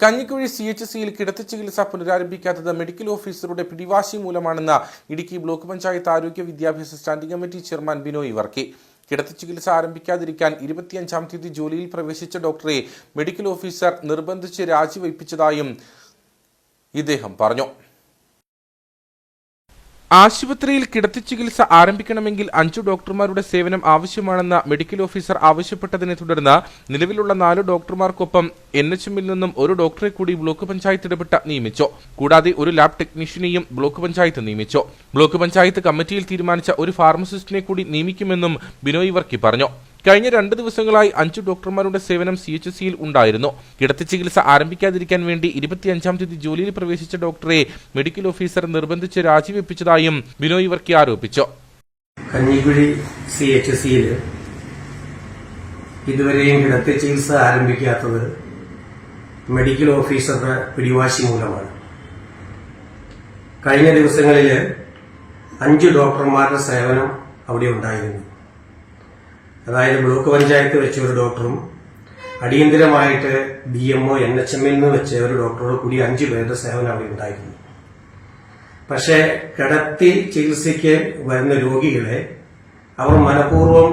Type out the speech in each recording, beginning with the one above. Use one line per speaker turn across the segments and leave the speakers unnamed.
Kanjikuzhi C H സിയിൽ കിടത്തി ചികിത്സ പുനരാരംഭിക്കാത്തത് മെഡിക്കൽ ഓഫീസറുടെ പിടിവാശി മൂലമാണെന്ന് ഇടുക്കി ബ്ലോക്ക് പഞ്ചായത്ത് ആരോഗ്യ വിദ്യാഭ്യാസ standing committee chairman Binoy Varkey. കിടത്തി ചികിത്സ ആരംഭിക്കാതിരിക്കാൻ ഇരുപത്തിയഞ്ചാം തീയതി ജോലിയിൽ പ്രവേശിച്ച ഡോക്ടറെ മെഡിക്കൽ ഓഫീസർ നിർബന്ധിച്ച് രാജിവയ്പ്പിച്ചതായും ഇദ്ദേഹം പറഞ്ഞു. ആശുപത്രിയിൽ കിടത്തി ചികിത്സ ആരംഭിക്കണമെങ്കിൽ അഞ്ചു ഡോക്ടർമാരുടെ സേവനം ആവശ്യമാണെന്ന് മെഡിക്കൽ ഓഫീസർ ആവശ്യപ്പെട്ടതിനെ തുടർന്ന് നിലവിലുള്ള നാല് ഡോക്ടർമാർക്കൊപ്പം എൻ എച്ച് എമ്മിൽ നിന്നും ഒരു ഡോക്ടറെ കൂടി ബ്ലോക്ക് പഞ്ചായത്ത് ഇടപെട്ട് നിയമിച്ചു. കൂടാതെ ഒരു ലാബ് ടെക്നീഷ്യനെയും ബ്ലോക്ക് പഞ്ചായത്ത് നിയമിച്ചു. ബ്ലോക്ക് പഞ്ചായത്ത് കമ്മിറ്റിയിൽ തീരുമാനിച്ച ഒരു ഫാർമസിസ്റ്റിനെ കൂടി നിയമിക്കുമെന്നും ബിനോയ് വർക്കി പറഞ്ഞു. കഴിഞ്ഞ രണ്ട് ദിവസങ്ങളായി അഞ്ചു ഡോക്ടർമാരുടെ സേവനം സി എച്ച് സിയിൽ ഉണ്ടായിരുന്നു. കിടത്തി ചികിത്സ ആരംഭിക്കാതിരിക്കാൻ വേണ്ടി ഇരുപത്തിയഞ്ചാം തീയതി ജോലിയിൽ പ്രവേശിച്ച ഡോക്ടറെ മെഡിക്കൽ ഓഫീസർ നിർബന്ധിച്ച് രാജിവെപ്പിച്ചതായും ബിനോയ് വർക്കി ആരോപിച്ചു.
കഞ്ഞിക്കുഴി സി എച്ച് സിയിൽ ഇതുവരെയും കിടത്തി ചികിത്സ ആരംഭിക്കാത്തത് മെഡിക്കൽ ഓഫീസറുടെ പിടിവാശി മൂലമാണ്. കഴിഞ്ഞ ദിവസങ്ങളിൽ അഞ്ച് ഡോക്ടർമാരുടെ സേവനം അവിടെ ഉണ്ടായിരുന്നു. അതായത് ബ്ലോക്ക് പഞ്ചായത്ത് വെച്ച ഒരു ഡോക്ടറും അടിയന്തിരമായിട്ട് B M O N H എമ്മിൽ നിന്ന് വെച്ച ഒരു ഡോക്ടറോട് കൂടി അഞ്ചു പേരുടെ സേവനം അവിടെ ഉണ്ടായിരുന്നു. പക്ഷേ കിടത്തി ചികിത്സയ്ക്ക് വരുന്ന രോഗികളെ അവർ മനഃപൂർവം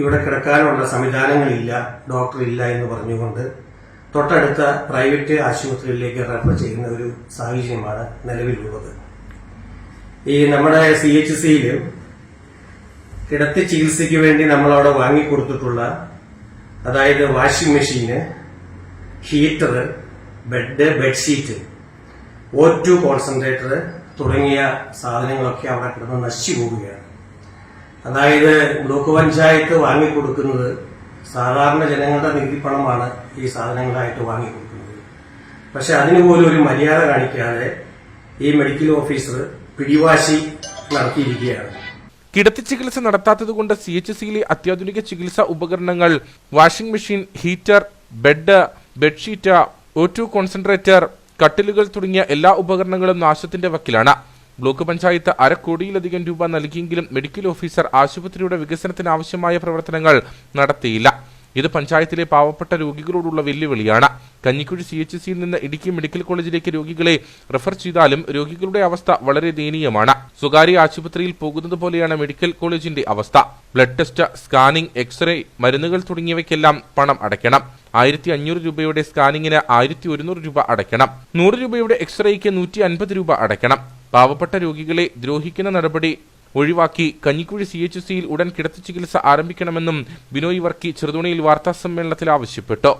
ഇവിടെ കിടക്കാനുള്ള സംവിധാനങ്ങളില്ല ഡോക്ടർ ഇല്ല എന്ന് പറഞ്ഞുകൊണ്ട് തൊട്ടടുത്ത പ്രൈവറ്റ് ആശുപത്രികളിലേക്ക് റെഫർ ചെയ്യുന്ന ഒരു സാഹചര്യമാണ് നിലവിലുള്ളത്. ഈ നമ്മുടെ സി എച്ച് സിയിൽ കിടത്തി ചികിത്സയ്ക്ക് വേണ്ടി നമ്മൾ അവിടെ വാങ്ങിക്കൊടുത്തിട്ടുള്ള അതായത് washing machine heater bed bedsheet O two concentrator തുടങ്ങിയ സാധനങ്ങളൊക്കെ അവിടെ കിടന്ന് നശിച്ചു പോവുകയാണ്. അതായത് ബ്ലോക്ക് പഞ്ചായത്ത് വാങ്ങിക്കൊടുക്കുന്നത് സാധാരണ ജനങ്ങളുടെ നികുതി പണമാണ് ഈ സാധനങ്ങളായിട്ട് വാങ്ങിക്കൊടുക്കുന്നത്. പക്ഷെ അതിനുപോലും ഒരു മര്യാദ കാണിക്കാതെ ഈ മെഡിക്കൽ ഓഫീസർ പിടിവാശി നടത്തിയിരിക്കുകയാണ്.
കിടത്തി ചികിത്സ നടത്താത്തതുകൊണ്ട് സി എച്ച് സിയിലെ അത്യാധുനിക ചികിത്സാ ഉപകരണങ്ങൾ washing machine heater bed bedsheet two concentrator കട്ടിലുകൾ തുടങ്ങിയ എല്ലാ ഉപകരണങ്ങളും നാശത്തിന്റെ വക്കിലാണ്. ബ്ലോക്ക് പഞ്ചായത്ത് അരക്കോടിയിലധികം രൂപ നൽകിയെങ്കിലും മെഡിക്കൽ ഓഫീസർ ആശുപത്രിയുടെ വികസനത്തിന് ആവശ്യമായ പ്രവർത്തനങ്ങൾ നടത്തിയില്ല. ഇത് പഞ്ചായത്തിലെ പാവപ്പെട്ട രോഗികളോടുള്ള വെല്ലുവിളിയാണ്. കഞ്ഞിക്കുഴി സി എച്ച് സിയിൽ നിന്ന് ഇടുക്കി മെഡിക്കൽ കോളേജിലേക്ക് രോഗികളെ റെഫർ ചെയ്താലും രോഗികളുടെ അവസ്ഥ വളരെ ദയനീയമാണ്. സ്വകാര്യ ആശുപത്രിയിൽ പോകുന്നത് പോലെയാണ് മെഡിക്കൽ കോളേജിന്റെ അവസ്ഥ. ബ്ലഡ് ടെസ്റ്റ് സ്കാനിംഗ് എക്സ്റേ മരുന്നുകൾ തുടങ്ങിയവയ്ക്കെല്ലാം പണം അടയ്ക്കണം. ആയിരത്തി അഞ്ഞൂറ് രൂപയുടെ സ്കാനിങ്ങിന് ആയിരത്തി ഒരുന്നൂറ് രൂപ അടയ്ക്കണം. നൂറ് രൂപയുടെ എക്സ്റേയ്ക്ക് നൂറ്റി അൻപത് രൂപ അടയ്ക്കണം. പാവപ്പെട്ട രോഗികളെ ദ്രോഹിക്കുന്ന നടപടി ഒഴിവാക്കി കഞ്ഞിക്കുഴി സി എച്ച് സിയിൽ ഉടൻ കിടത്തി ചികിത്സ ആരംഭിക്കണമെന്നും ബിനോയ് വർക്കി ചെറുതോണിയിൽ വാർത്താസമ്മേളനത്തിൽ ആവശ്യപ്പെട്ടു.